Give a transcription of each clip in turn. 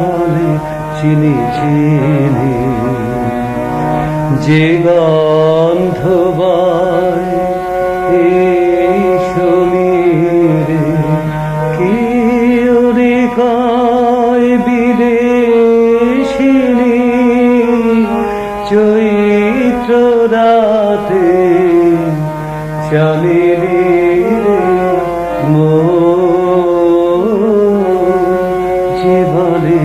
বলে চিনি চিনি যে গন্ধ চৈত্র রাতে চালিনি যে বলে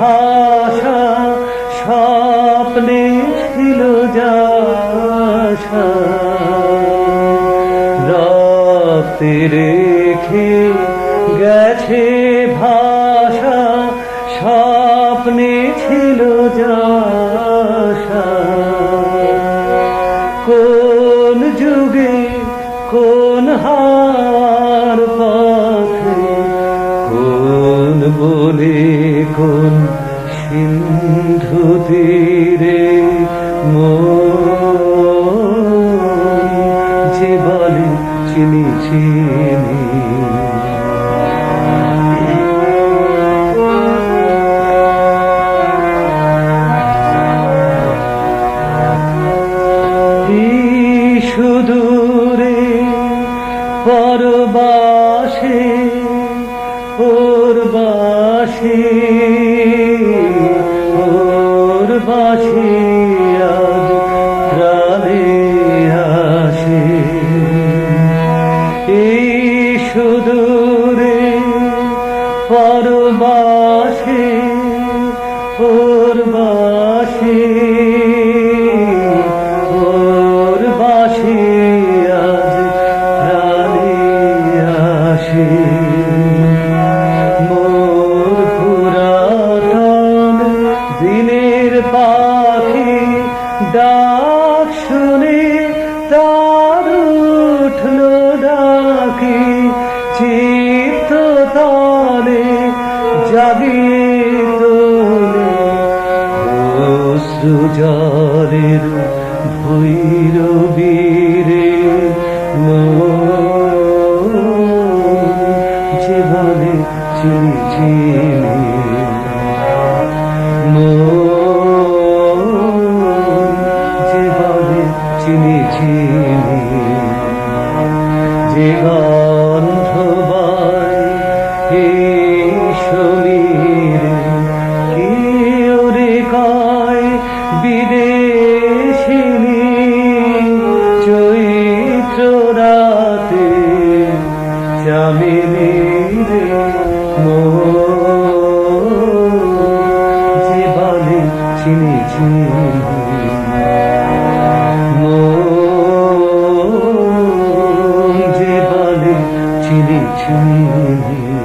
ভাষা, স্বপ্নে ছিল যাশা। রাতে রেখে গেছে ভাষা, স্বপ্নে ছিল যাশা। কোন যুগে কোন হার সিন্ধু তীরে যে বলে চিনি চিনি। সুদূরে পরবাসে ওর বাসে সুদূরে পরবাসে ওর বাসে ওর বাসে আজ দিনের পাখি ডাক শুনে তার উঠল ডাকি। চিত্ত তলে জাগিয়ে তোলে অশ্রু ভৈরবীরে যে বলে চিনি চিনি যে বলে চিনি আহ্বান হে শরীর কেউ রে কয় বিদেশিনী চৈত্র রাতে চামিনী রে জীবনে চিনেছি মোর çile çile.